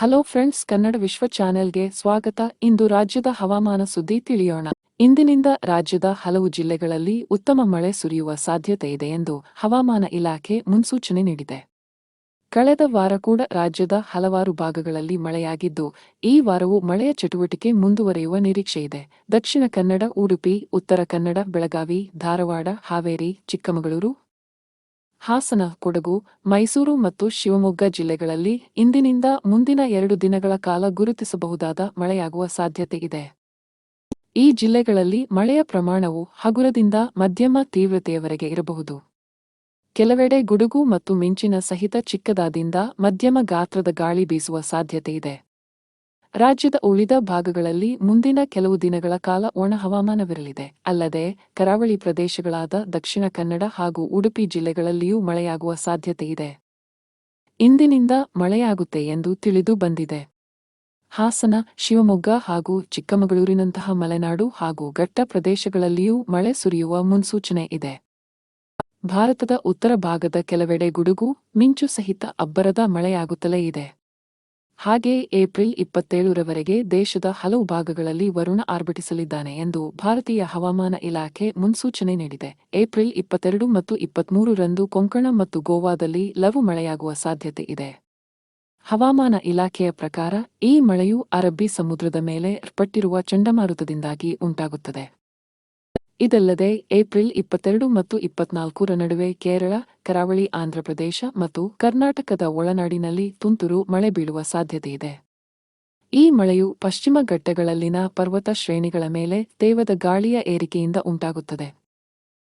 Hello friends, Kannada ವಿಶ್ವ ಚಾನೆಲ್ಗೆ ಸ್ವಾಗತ. ಇಂದು ರಾಜ್ಯದ ಹವಾಮಾನ ಸುದ್ದಿ ತಿಳಿಯೋಣ. ಇಂದಿನಿಂದ ರಾಜ್ಯದ ಹಲವು ಜಿಲ್ಲೆಗಳಲ್ಲಿ ಉತ್ತಮ ಮಳೆ ಸುರಿಯುವ ಸಾಧ್ಯತೆ ಇದೆ ಎಂದು ಹವಾಮಾನ ಇಲಾಖೆ ಮುನ್ಸೂಚನೆ ನೀಡಿದೆ. ಕಳೆದ ವಾರ ಕೂಡ ರಾಜ್ಯದ ಹಲವಾರು ಭಾಗಗಳಲ್ಲಿ ಮಳೆಯಾಗಿದ್ದು, ಈ ವಾರವೂ ಮಳೆಯ ಚಟುವಟಿಕೆ ಮುಂದುವರಿಯುವ ನಿರೀಕ್ಷೆಯಿದೆ ದಕ್ಷಿಣ ಕನ್ನಡ, ಉಡುಪಿ, ಉತ್ತರ ಕನ್ನಡ, ಬೆಳಗಾವಿ, ಧಾರವಾಡ, ಹಾವೇರಿ, ಚಿಕ್ಕಮಗಳೂರು ಹಾಸನ, ಕೊಡಗು, ಮೈಸೂರು ಮತ್ತು ಶಿವಮೊಗ್ಗ ಜಿಲ್ಲೆಗಳಲ್ಲಿ ಇಂದಿನಿಂದ ಮುಂದಿನ ಎರಡು ದಿನಗಳ ಕಾಲ ಗುರುತಿಸಬಹುದಾದ ಮಳೆಯಾಗುವ ಸಾಧ್ಯತೆಯಿದೆ ಈ ಜಿಲ್ಲೆಗಳಲ್ಲಿ ಮಳೆಯ ಪ್ರಮಾಣವು ಹಗುರದಿಂದ ಮಧ್ಯಮ ತೀವ್ರತೆಯವರೆಗೆ ಇರಬಹುದು. ಕೆಲವೆಡೆ ಗುಡುಗು ಮತ್ತು ಮಿಂಚಿನ ಸಹಿತ ಚಿಕ್ಕದಾದಿಂದ ಮಧ್ಯಮ ಗಾತ್ರದ ಗಾಳಿ ಬೀಸುವ ಸಾಧ್ಯತೆಯಿದೆ ರಾಜ್ಯದ ಉಳಿದ ಭಾಗಗಳಲ್ಲಿ ಮುಂದಿನ ಕೆಲವು ದಿನಗಳ ಕಾಲ ಒಣ ಹವಾಮಾನವಿರಲಿದೆ. ಅಲ್ಲದೆ, ಕರಾವಳಿ ಪ್ರದೇಶಗಳಾದ ದಕ್ಷಿಣ ಕನ್ನಡ ಹಾಗೂ ಉಡುಪಿ ಜಿಲ್ಲೆಗಳಲ್ಲಿಯೂ ಮಳೆಯಾಗುವ ಸಾಧ್ಯತೆಯಿದೆ ಇಂದಿನಿಂದ ಮಳೆಯಾಗುತ್ತೆ ಎಂದು ತಿಳಿದು ಬಂದಿದೆ. ಹಾಸನ, ಶಿವಮೊಗ್ಗ ಹಾಗೂ ಚಿಕ್ಕಮಗಳೂರಿನಂತಹ ಮಲೆನಾಡು ಹಾಗೂ ಘಟ್ಟ ಪ್ರದೇಶಗಳಲ್ಲಿಯೂ ಮಳೆ ಸುರಿಯುವ ಮುನ್ಸೂಚನೆ ಇದೆ. ಭಾರತದ ಉತ್ತರ ಭಾಗದ ಕೆಲವೆಡೆ ಗುಡುಗು, ಮಿಂಚು ಸಹಿತ ಅಬ್ಬರದ ಮಳೆಯಾಗುತ್ತಲೇ ಇದೆ. ಹಾಗೆಯೇ ಏಪ್ರಿಲ್ ಇಪ್ಪತ್ತೇಳರವರೆಗೆ ದೇಶದ ಹಲವು ಭಾಗಗಳಲ್ಲಿ ವರುಣ ಆರ್ಭಟಿಸಲಿದ್ದಾನೆ ಎಂದು ಭಾರತೀಯ ಹವಾಮಾನ ಇಲಾಖೆ ಮುನ್ಸೂಚನೆ ನೀಡಿದೆ. ಏಪ್ರಿಲ್ ಇಪ್ಪತ್ತೆರಡು ಮತ್ತು ಇಪ್ಪತ್ಮೂರರಂದು ಕೊಂಕಣ ಮತ್ತು ಗೋವಾದಲ್ಲಿ ಲವು ಮಳೆಯಾಗುವ ಸಾಧ್ಯತೆ ಇದೆ. ಹವಾಮಾನ ಇಲಾಖೆಯ ಪ್ರಕಾರ ಈ ಮಳೆಯು ಅರಬ್ಬಿ ಸಮುದ್ರದ ಮೇಲೆ ಪಟ್ಟಿರುವ ಚಂಡಮಾರುತದಿಂದಾಗಿ ಉಂಟಾಗುತ್ತದೆ. ಇದಲ್ಲದೆ ಏಪ್ರಿಲ್ ಇಪ್ಪತ್ತೆರಡು ಮತ್ತು ಇಪ್ಪತ್ನಾಲ್ಕರ ನಡುವೆ ಕೇರಳ, ಕರಾವಳಿ ಆಂಧ್ರಪ್ರದೇಶ ಮತ್ತು ಕರ್ನಾಟಕದ ಒಳನಾಡಿನಲ್ಲಿ ತುಂತುರು ಮಳೆ ಬೀಳುವ ಸಾಧ್ಯತೆಯಿದೆ ಈ ಮಳೆಯು ಪಶ್ಚಿಮ ಘಟ್ಟಗಳಲ್ಲಿನ ಪರ್ವತ ಶ್ರೇಣಿಗಳ ಮೇಲೆ ತೇವದ ಗಾಳಿಯ ಏರಿಕೆಯಿಂದ ಉಂಟಾಗುತ್ತದೆ.